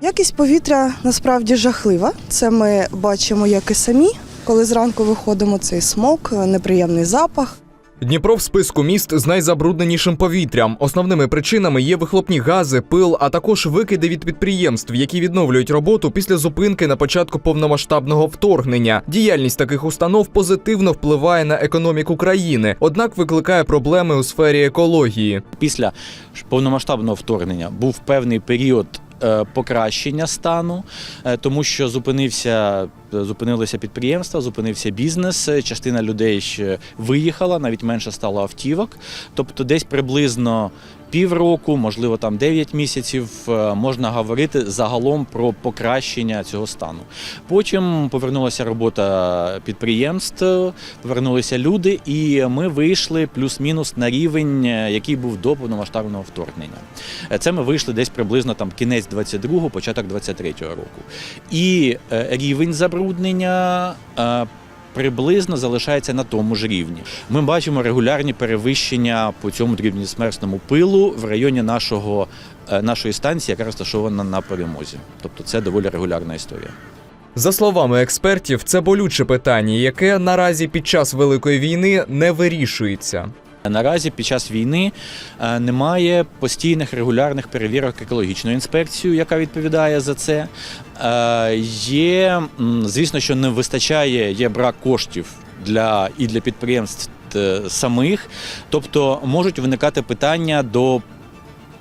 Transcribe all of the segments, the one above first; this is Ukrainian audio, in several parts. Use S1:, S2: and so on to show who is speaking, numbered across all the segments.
S1: Якість повітря насправді жахлива. Це ми бачимо, як і самі. Коли зранку виходимо, цей смок, неприємний запах.
S2: Дніпро в списку міст з найзабрудненішим повітрям. Основними причинами є вихлопні гази, пил, а також викиди від підприємств, які відновлюють роботу після зупинки на початку повномасштабного вторгнення. Діяльність таких установ позитивно впливає на економіку країни, однак викликає проблеми у сфері екології.
S3: Після повномасштабного вторгнення був певний період. Е, Покращення стану, е, тому що зупинився, зупинилися підприємства, зупинився бізнес. е, Частина людей ще виїхала, навіть менше стало автівок. Тобто, десь приблизно півроку, можливо, там 9 місяців, е, можна говорити загалом про покращення цього стану. Потім повернулася робота підприємств, повернулися люди, і ми вийшли плюс-мінус на рівень, е, який був до повномасштабного вторгнення. Е, Це ми вийшли десь приблизно там кінець 22-го, початок 23-го року. І рівень забруднення. Приблизно залишається на тому ж рівні. Ми бачимо регулярні перевищення по цьому дрібнісмерсному пилу в районі нашого, е, нашої станції, яка розташована на перемозі. Тобто це доволі регулярна історія.
S2: За словами експертів, це болюче питання, яке наразі під час великої війни не вирішується.
S3: Наразі під час війни е, немає постійних регулярних перевірок екологічною інспекцією, яка відповідає за це. Е, Є, звісно, що не вистачає, є брак коштів для і для підприємств е, самих, тобто можуть виникати питання до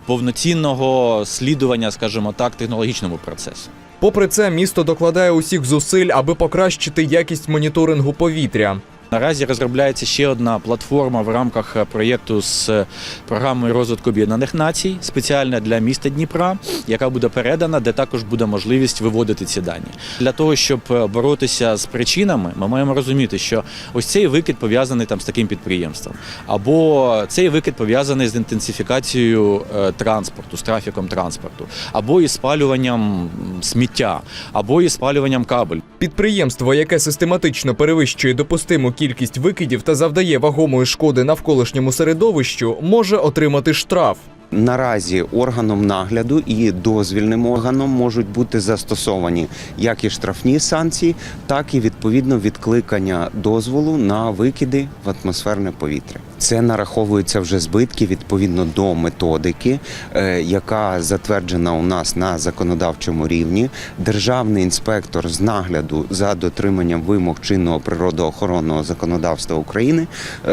S3: повноцінного слідування, скажімо так, технологічному процесу.
S2: Попри це, місто докладає усіх зусиль, аби покращити якість моніторингу повітря.
S3: Наразі розробляється ще одна платформа в рамках е, проєкту з е, програмою розвитку Об'єднаних Націй, спеціальна для міста Дніпра, яка буде передана, де також буде можливість виводити ці дані. Для того щоб е, боротися з причинами, ми маємо розуміти, що ось цей викид пов'язаний там з таким підприємством, або цей викид пов'язаний з інтенсифікацією транспорту, з трафіком транспорту, або із спалюванням сміття, або із спалюванням кабель.
S2: Підприємство, яке систематично перевищує допустиму кількість викидів та завдає вагомої шкоди навколишньому середовищу, може отримати штраф.
S4: Наразі органом нагляду і дозвільним органом можуть бути застосовані як і штрафні санкції, так і відповідно відкликання дозволу на викиди в атмосферне повітря. Це нараховуються вже збитки відповідно до методики, е, яка затверджена у нас на законодавчому рівні. Державний інспектор з нагляду за дотриманням вимог чинного природоохоронного законодавства України е,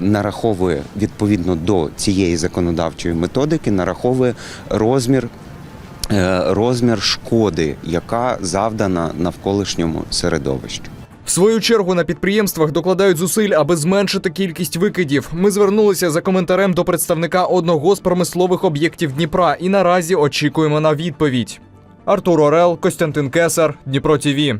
S4: нараховує відповідно до цієї законодавчої методики, нараховує розмір. Е, Розмір шкоди, яка завдана навколишньому середовищу.
S2: В свою чергу на підприємствах докладають зусиль, аби зменшити кількість викидів. Ми звернулися за коментарем до представника одного з промислових об'єктів Дніпра і наразі очікуємо на відповідь. Артур Орел, Костянтин Кесар, Дніпро ТІВІ.